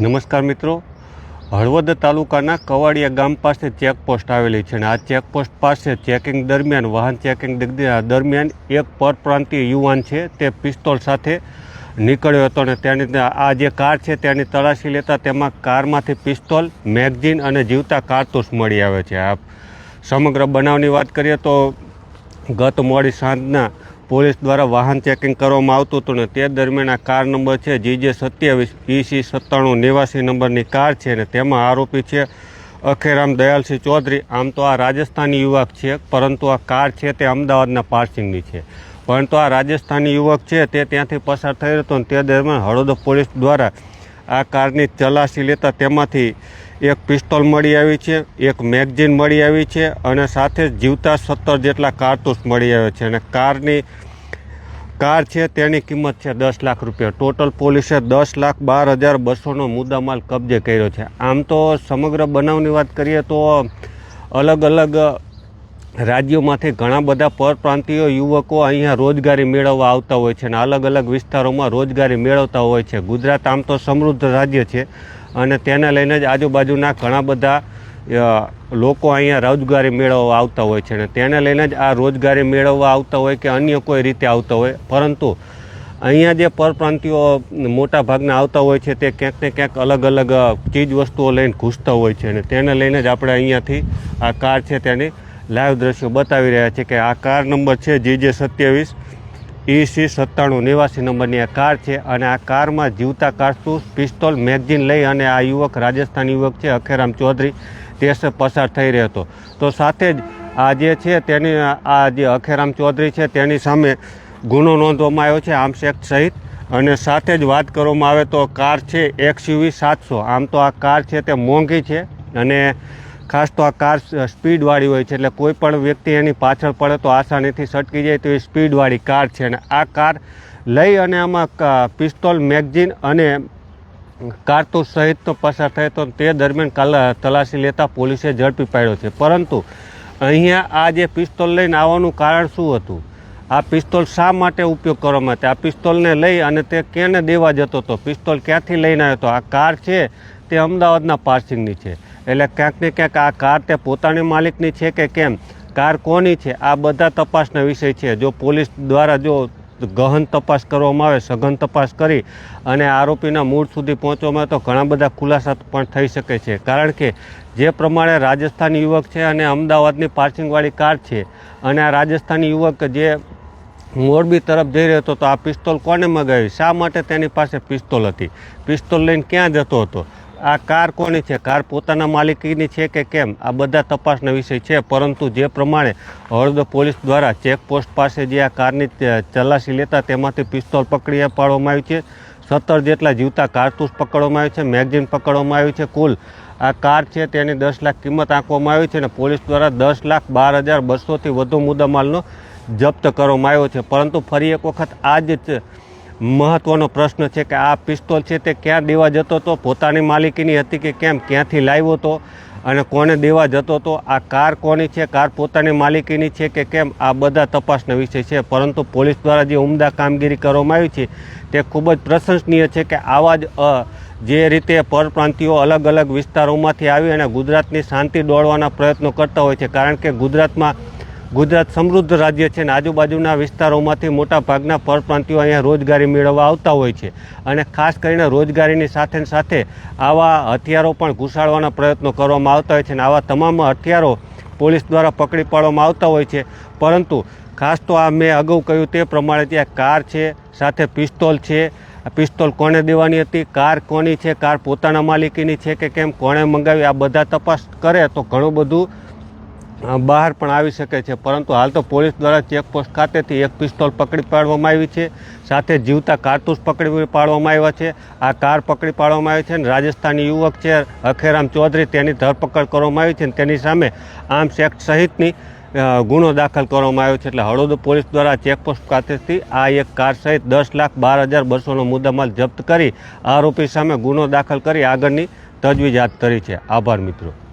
નમસ્કાર મિત્રો. હળવદ તાલુકાના કવાડિયા ગામ પાસે ચેકપોસ્ટ આવેલી છે અને આ ચેકપોસ્ટ પાસે ચેકિંગ દરમિયાન, વાહન ચેકિંગ દરમિયાન એક પરપ્રાંતીય યુવાન છે. તે પિસ્તોલ સાથે નીકળ્યો હતો અને તેની આ જે કાર છે તેની તલાશી લેતા તેમાં કારમાંથી પિસ્તોલ, મેગઝીન અને જીવતા કારતૂસ મળી આવે છે. આ સમગ્ર બનાવની વાત કરીએ તો ગત મોડી સાંજના પોલીસ દ્વારા વાહન ચેકિંગ કરવામાં આવતું હતું ને તે દરમિયાન આ કાર નંબર છે જી જે સત્યાવીસ પીસી સત્તાણું નેવાસી નંબરની કાર છે ને તેમાં આરોપી છે અખેરામ દયાલસિંહ ચૌધરી. આમ તો આ રાજસ્થાની યુવક છે, પરંતુ આ કાર છે તે અમદાવાદના પાર્સિંગની છે. પરંતુ આ રાજસ્થાની યુવક છે તે ત્યાંથી પસાર થઈ હતો ને તે દરમિયાન હળવદ પોલીસ દ્વારા આ કારની ચલાસી લેતા તેમાંથી એક પિસ્તોલ મળી આવી છે, એક મેગઝીન મળી આવી છે અને સાથે જીવતા સત્તર જેટલા કારતૂસ મળી આવ્યા છે અને કારની, કાર છે તેની કિંમત છે દસ લાખ રૂપિયા. ટોટલ પોલીસે દસ લાખ બાર હજાર બસોનો મુદ્દામાલ કબજે કર્યો છે. આમ તો સમગ્ર બનાવની વાત કરીએ તો અલગ અલગ રાજ્યોમાંથી ઘણા બધા પરપ્રાંતીય યુવકો અહીંયા રોજગારી મેળવવા આવતા હોય છે અને અલગ અલગ વિસ્તારોમાં રોજગારી મેળવતા હોય છે. ગુજરાત આમ તો સમૃદ્ધ રાજ્ય છે અને તેને લઈને જ આજુબાજુના ઘણા બધા લોકો અહીંયા રોજગારી મેળવવા આવતા હોય છે અને તેને લઈને જ આ રોજગારી મેળવવા આવતા હોય કે અન્ય કોઈ રીતે આવતા હોય. પરંતુ અહીંયા જે પરપ્રાંતિઓ મોટા ભાગના આવતા હોય છે તે ક્યાંક ને ક્યાંક અલગ અલગ ચીજ વસ્તુઓ લઈને ઘૂસતા હોય છે અને તેને લઈને જ આપણે અહીંયાથી આ કાર છે તેની લાઈવ દ્રશ્યો બતાવી રહ્યા છે કે આ કાર નંબર છે જીજે સત્યાવીસ. ઈસી સત્તાણું નેવાસી નંબરની આ કાર છે અને આ કારમાં જીવતા કારતૂસ પિસ્તોલ મેગઝીન લઈ અને આ યુવક રાજસ્થાન યુવક છે, અખેરામ ચૌધરી સે પસાર થઈ રહ્યો હતો. તો સાથે જ આ જે છે તેની આ જે અખેરામ ચૌધરી છે તેની સામે ગુનો નોંધવામાં આવ્યો છે આર્મ્સ એક્ટ સહિત. અને સાથે જ વાત કરવામાં આવે તો કાર છે એક્સયુવી સાતસો. આમ તો આ કાર છે તે મોંઘી છે અને ખાસ તો આ કાર સ્પીડવાળી હોય છે, એટલે કોઈ પણ વ્યક્તિ એની પાછળ પડે તો આસાનીથી સટકી જાય તો એ સ્પીડવાળી કાર છે. અને આ કાર લઈ અને આમાં પિસ્તોલ, મેગઝીન અને કારતૂસ સહિત તો પસાર થયો તો તે દરમિયાન તલાશી લેતા પોલીસે ઝડપી પાડ્યો છે. પરંતુ અહીંયા આ જે પિસ્તોલ લઈને આવવાનું કારણ શું હતું? આ પિસ્તોલ શા માટે ઉપયોગ કરવામાં આવે? આ પિસ્તોલને લઈ અને તે કેને દેવા જતો હતો? પિસ્તોલ ક્યાંથી લઈને આવ્યો હતો? આ કાર છે તે અમદાવાદના પાર્સિંગની છે. એટલે ક્યાંક ને ક્યાંક આ કાર તે પોતાની માલિકની છે કે કેમ? કાર કોની છે? આ બધા તપાસના વિષય છે. જો પોલીસ દ્વારા જો ગહન તપાસ કરવામાં આવે, સઘન તપાસ કરી અને આરોપીના મૂળ સુધી પહોંચવામાં તો ઘણા બધા ખુલાસા પણ થઈ શકે છે. કારણ કે જે પ્રમાણે રાજસ્થાની યુવક છે અને અમદાવાદની પાર્સિંગવાળી કાર છે અને આ રાજસ્થાની યુવક જે મોરબી તરફ જઈ રહ્યો હતો તો આ પિસ્તોલ કોને મગાવી? શા માટે તેની પાસે પિસ્તોલ હતી? પિસ્તોલ લઈને ક્યાં જતો હતો? આ કાર કોની છે? કાર પોતાના માલિકીની છે કે કેમ? આ બધા તપાસના વિષય છે, પરંતુ જે પ્રમાણે હળદ પોલીસ દ્વારા ચેકપોસ્ટ પાસે જે આ કારની ચલાસી લેતા તેમાંથી પિસ્તોલ પકડી પાડવામાં આવી છે. સત્તર જેટલા જીવતા કારતૂસ પકડવામાં આવી છે, મેગઝીન પકડવામાં આવી છે. કુલ આ કાર છે તેની દસ લાખ કિંમત આંકવામાં આવી છે અને પોલીસ દ્વારા દસ લાખ બાર હજાર બસોથી વધુ મુદ્દામાલનો જપ્ત કરવામાં આવ્યો છે. પરંતુ ફરી એક વખત આ જ મહત્વનો પ્રશ્ન છે કે આ પિસ્તોલ છે તે ક્યાં દેવા જતો હતો? પોતાની માલિકીની હતી કે કેમ? ક્યાંથી લાવ્યો હતો? અને કોને દેવા જતો હતો? આ કાર કોની છે? કાર પોતાની માલિકીની છે કે કેમ? આ બધા તપાસના વિષય છે. પરંતુ પોલીસ દ્વારા જે ઉમદા કામગીરી કરવામાં આવી છે, તે ખૂબ જ પ્રશંસનીય છે કે આવા જ જે રીતે પરપ્રાંતિયો અલગ અલગ વિસ્તારોમાંથી આવી અને ગુજરાતની શાંતિ દોડવાના પ્રયત્નો કરતા હોય છે. કારણ કે ગુજરાતમાં ગુજરાત સમૃદ્ધ રાજ્ય છે અને આજુબાજુના વિસ્તારોમાંથી મોટા ભાગના પરપ્રાંતિયો અહીંયા રોજગારી મેળવવા આવતા હોય છે. અને ખાસ કરીને રોજગારીની સાથે સાથે આવા હથિયારો પણ ઘૂસાડવાના પ્રયત્નો કરવામાં આવતા હોય છે અને આવા તમામ હથિયારો પોલીસ દ્વારા પકડી પાડવામાં આવતા હોય છે. પરંતુ ખાસ તો આ મેં અગાઉ કહ્યું તે પ્રમાણે ત્યાં કાર છે, સાથે પિસ્તોલ છે. પિસ્તોલ કોને દેવાની હતી? કાર કોની છે? કાર પોતાના માલિકીની છે કે કેમ? કોણે મંગાવી? આ બધા તપાસ કરે તો ઘણું બધું બહાર પણ આવી શકે છે. પરંતુ હાલ તો પોલીસ દ્વારા ચેકપોસ્ટ ખાતેથી એક પિસ્તોલ પકડી પાડવામાં આવી છે. સાથે જીવતા કારતૂસ પકડી પાડવામાં આવ્યા છે. આ કાર પકડી પાડવામાં આવી છે અને રાજસ્થાની યુવક છે અખેરામ ચૌધરી. તેની ધરપકડ કરવામાં આવી છે અને તેની સામે આર્મ્સ એક્ટ સહિતની ગુનો દાખલ કરવામાં આવ્યો છે. એટલે હળવદ પોલીસ દ્વારા ચેકપોસ્ટ ખાતેથી આ એક કાર સહિત દસ લાખ બાર હજાર બસોનો મુદ્દામાલ જપ્ત કરી આરોપી સામે ગુનો દાખલ કરી આગળની તજવીજ હાથ ધરી છે. આભાર મિત્રો.